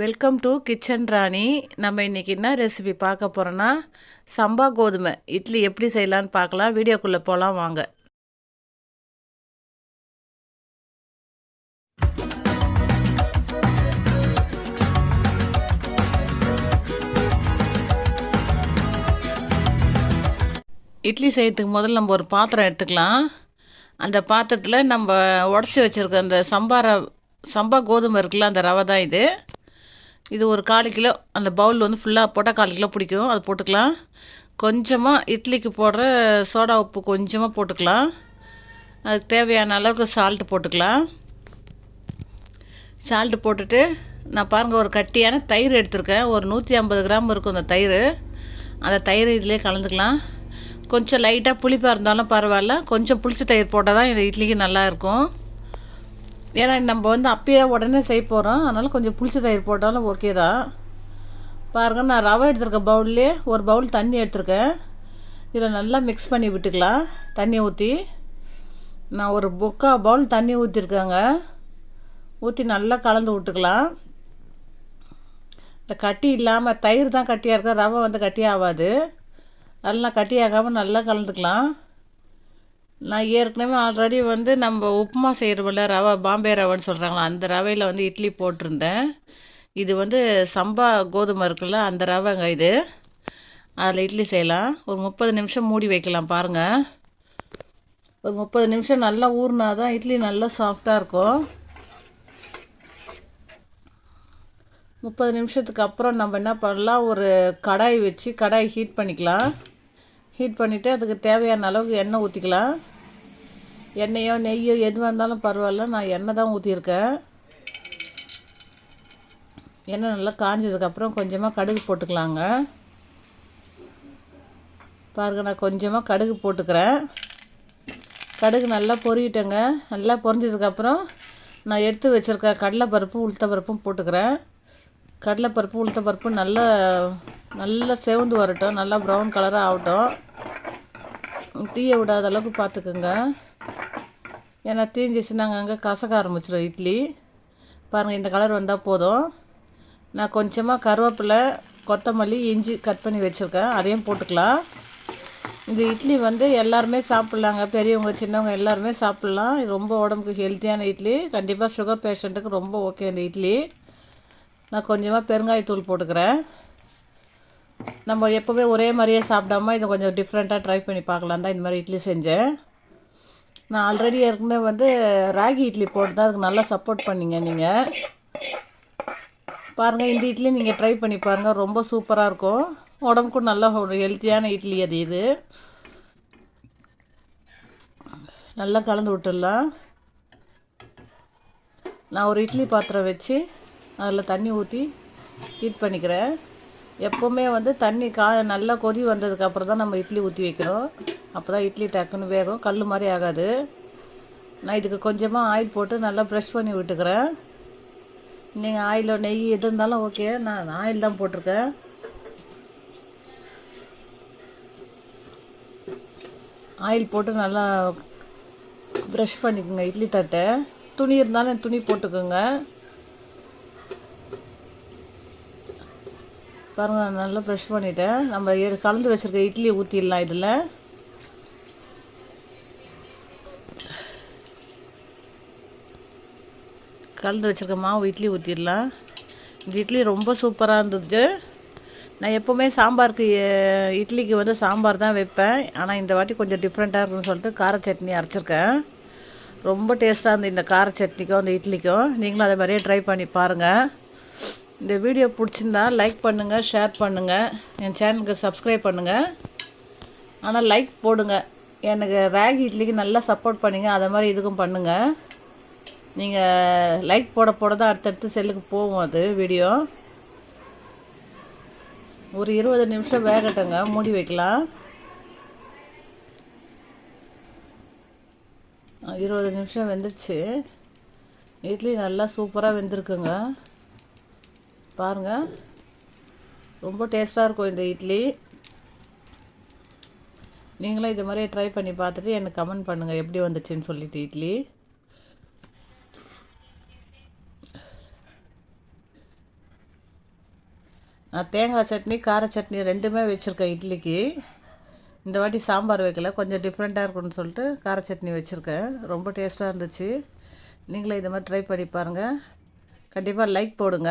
Welcome to kitchen ராணி நம்ம இன்றைக்கி என்ன ரெசிபி பார்க்க போகிறோன்னா சம்பா கோதுமை. இட்லி எப்படி செய்யலான்னு பார்க்கலாம். வீடியோக்குள்ளே போகலாம் வாங்க. இட்லி செய்யறதுக்கு முதல்ல நம்ம ஒரு பாத்திரம் எடுத்துக்கலாம். அந்த பாத்திரத்தில் நம்ம உடச்சி வச்சுருக்க அந்த சம்பார சம்பா கோதுமை இருக்குல்ல அந்த ரவை தான் இது. இது ஒரு கால் கிலோ அந்த பவுல் வந்து ஃபுல்லாக போட்டால் கால் கிலோ பிடிக்கும். அது போட்டுக்கலாம். கொஞ்சமாக இட்லிக்கு போடுற சோடா உப்பு கொஞ்சமாக போட்டுக்கலாம். அதுக்கு தேவையான அளவுக்கு சால்ட்டு போட்டுக்கலாம். சால்ட்டு போட்டுட்டு நான் பாருங்கள் ஒரு கட்டியான தயிர் எடுத்திருக்கேன். ஒரு நூற்றி ஐம்பது கிராம் இருக்கும் அந்த தயிர். அந்த தயிர் இதிலே கலந்துக்கலாம். கொஞ்சம் லைட்டாக புளிப்பாக இருந்தாலும் பரவாயில்ல. கொஞ்சம் புளிச்ச தயிர் போட்டால் தான் இந்த இட்லிக்கு நல்லாயிருக்கும் ஏன்னா நம்ம வந்து அப்பயே உடனே செய்ய போகிறோம் அதனால் கொஞ்சம் புளிச்ச தயிர் போட்டாலும் ஓகே தான். பாருங்கள் நான் ரவை எடுத்திருக்கேன் பவுல்லே ஒரு பவுல் தண்ணி எடுத்திருக்கேன். இதில் நல்லா மிக்ஸ் பண்ணி விட்டுக்கலாம். தண்ணி ஊற்றி நான் ஒரு பொக்கா பவுல் தண்ணி ஊற்றிருக்கேங்க ஊற்றி நல்லா கலந்து விட்டுக்கலாம். இந்த கட்டி இல்லாமல் தயிர் தான் கட்டியாக இருக்கும் ரவை வந்து கட்டியாகாது நல்லா கட்டியாகாமல் நல்லா கலந்துக்கலாம். நான் ஏற்கனவே ஆல்ரெடி வந்து நம்ம உப்புமா செய்கிறோம்ல ரவை பாம்பே ரவைன்னு சொல்கிறாங்களா அந்த ரவையில் வந்து இட்லி போட்டிருந்தேன். இது வந்து சம்பா கோதுமை இருக்குல்ல அந்த ரவைங்க இது. அதில் இட்லி செய்யலாம். ஒரு முப்பது நிமிஷம் மூடி வைக்கலாம் பாருங்கள் ஒரு முப்பது நிமிஷம் நல்லா ஊறினா தான் இட்லி நல்லா சாஃப்டாக இருக்கும். முப்பது நிமிஷத்துக்கு அப்புறம் நம்ம என்ன பண்ணலாம் ஒரு கடாய் வச்சு கடாய் ஹீட் பண்ணிக்கலாம். ஹீட் பண்ணிவிட்டு அதுக்கு தேவையான அளவுக்கு எண்ணெய் ஊற்றிக்கலாம் எண்ணெயோ நெய்யோ எதுவாக இருந்தாலும் பரவாயில்ல. நான் எண்ணெய் தான் ஊற்றியிருக்கேன் எண்ணெய் நல்லா காஞ்சதுக்கப்புறம் கொஞ்சமாக கடுகு போட்டுக்கலாங்க. பாருங்க நான் கொஞ்சமாக கடுகு போட்டுக்கிறேன். கடுகு நல்லா பொரியிட்டேங்க நல்லா பொரிஞ்சதுக்கப்புறம் நான் எடுத்து வச்சுருக்க கடலைப்பருப்பு உளுத்தப்பருப்பும் போட்டுக்கிறேன். கடலைப்பருப்பு உளுத்தப்பருப்பு நல்லா நல்லா செவந்து வரட்டும். நல்லா ப்ரௌன் கலராக ஆகட்டும். தீய விடாத அளவுக்கு பார்த்துக்குங்க ஏன்னா தீஞ்சிருச்சுன்னாங்க அங்கே கசக்க ஆரம்பிச்சிடும் இட்லி. பாருங்கள் இந்த கலர் வந்தால் போதும். நான் கொஞ்சமாக கருவேப்பிலை கொத்தமல்லி இஞ்சி கட் பண்ணி வச்சுருக்கேன். அதையும் போட்டுக்கலாம். இந்த இட்லி வந்து எல்லாருமே சாப்பிட்லாங்க. பெரியவங்க சின்னவங்க எல்லாருமே சாப்பிட்லாம். இது ரொம்ப உடம்புக்கு ஹெல்த்தியான இட்லி. கண்டிப்பாக சுகர் பேஷண்ட்டுக்கு ரொம்ப ஓகே இந்த இட்லி. நான் கொஞ்சமாக பெருங்காயத்தூள் போட்டுக்கிறேன். நம்ம எப்போவுமே ஒரே மாதிரியே சாப்பிடாம இதை கொஞ்சம் டிஃப்ரெண்ட்டாக ட்ரை பண்ணி பார்க்கலாம் தான் இந்த மாதிரி இட்லி செஞ்சேன். நான் ஆல்ரெடி ஏற்கனவே வந்து ராகி இட்லி போட்டு தான் அதுக்கு நல்லா சப்போர்ட் பண்ணிங்க நீங்கள் பாருங்கள் இந்த இட்லி நீங்கள் ட்ரை பண்ணி பாருங்கள் ரொம்ப சூப்பராக இருக்கும். உடம்புக்கும் நல்ல ஒரு ஹெல்த்தியான இட்லி அது இது. நல்லா கலந்து விட்டுடலாம். நான் ஒரு இட்லி பாத்திரம் வச்சு அதில் தண்ணி ஊற்றி ஹீட் பண்ணிக்கிறேன். எப்போவுமே வந்து தண்ணி கா நல்லா கொதி வந்ததுக்கப்புறம் தான் நம்ம இட்லி ஊற்றி வைக்கிறோம். அப்போ தான் இட்லி டக்குன்னு வேகும். கல் மாதிரி ஆகாது. நான் இதுக்கு கொஞ்சமாக ஆயில் போட்டு நல்லா ப்ரெஷ் பண்ணி விட்டுக்கிறேன். நீங்கள் ஆயிலோ நெய் எது இருந்தாலும் ஓகே நான் ஆயில் தான் போட்டிருக்கேன். ஆயில் போட்டு நல்லா ப்ரஷ் பண்ணிக்கோங்க. இட்லி தட்டை. துணி இருந்தாலும் துணி போட்டுக்கோங்க. பாருங்க நான் நல்லா ப்ரெஷ் பண்ணிட்டேன். நம்ம கலந்து வச்சுருக்க இட்லி ஊற்றிடலாம் இதில். கலந்து வச்சுருக்க மாவு இட்லி ஊற்றிடலாம் இந்த இட்லி ரொம்ப சூப்பராக இருந்தது. நான் எப்போவுமே சாம்பாருக்கு இட்லிக்கு வந்து சாம்பார் தான் வைப்பேன். ஆனால் இந்த வாட்டி கொஞ்சம் டிஃப்ரெண்ட்டாக இருக்குன்னு சொல்லிட்டு கார சட்னி அரைச்சிருக்கேன். ரொம்ப டேஸ்ட்டாக இருந்தது இந்த கார சட்னிக்கும் இந்த இட்லிக்கும். நீங்களும் அதே மாதிரியே ட்ரை பண்ணி பாருங்கள் இந்த வீடியோ பிடிச்சிருந்தா லைக் பண்ணுங்கள் ஷேர் பண்ணுங்கள் என் சேனலுக்கு சப்ஸ்கிரைப் பண்ணுங்கள் ஆனால் லைக் போடுங்க. எனக்கு ராகி இட்லிக்கு நல்லா சப்போர்ட் பண்ணிங்க. அதை மாதிரி இதுக்கும் பண்ணுங்கள் நீங்கள் லைக் போட போட தான் அடுத்தடுத்து செல்லுக்கு போகும் அது வீடியோ ஒரு இருபது நிமிஷம் வேகட்டுங்க. மூடி வைக்கலாம். இருபது நிமிஷம் வெந்துச்சு. இட்லி நல்லா சூப்பராக வெந்திருக்குங்க. பாருங்கள் ரொம்ப டேஸ்ட்டாக இருக்கும் இந்த இட்லி. நீங்களும் இது மாதிரி ட்ரை பண்ணி பார்த்துட்டு எனக்கு கமெண்ட் பண்ணுங்கள் எப்படி வந்துச்சுன்னு சொல்லிட்டு இட்லி. நான் தேங்காய் சட்னி கார சட்னி ரெண்டுமே வச்சுருக்கேன் இட்லிக்கு. இந்த வாட்டி சாம்பார் வைக்கல கொஞ்சம் டிஃப்ரெண்ட்டாக இருக்கும்னு சொல்லிட்டு கார சட்னி வச்சுருக்கேன். ரொம்ப டேஸ்ட்டாக இருந்துச்சு. நீங்களும் இது மாதிரி ட்ரை பண்ணி பாருங்கள் கண்டிப்பாக லைக் போடுங்க.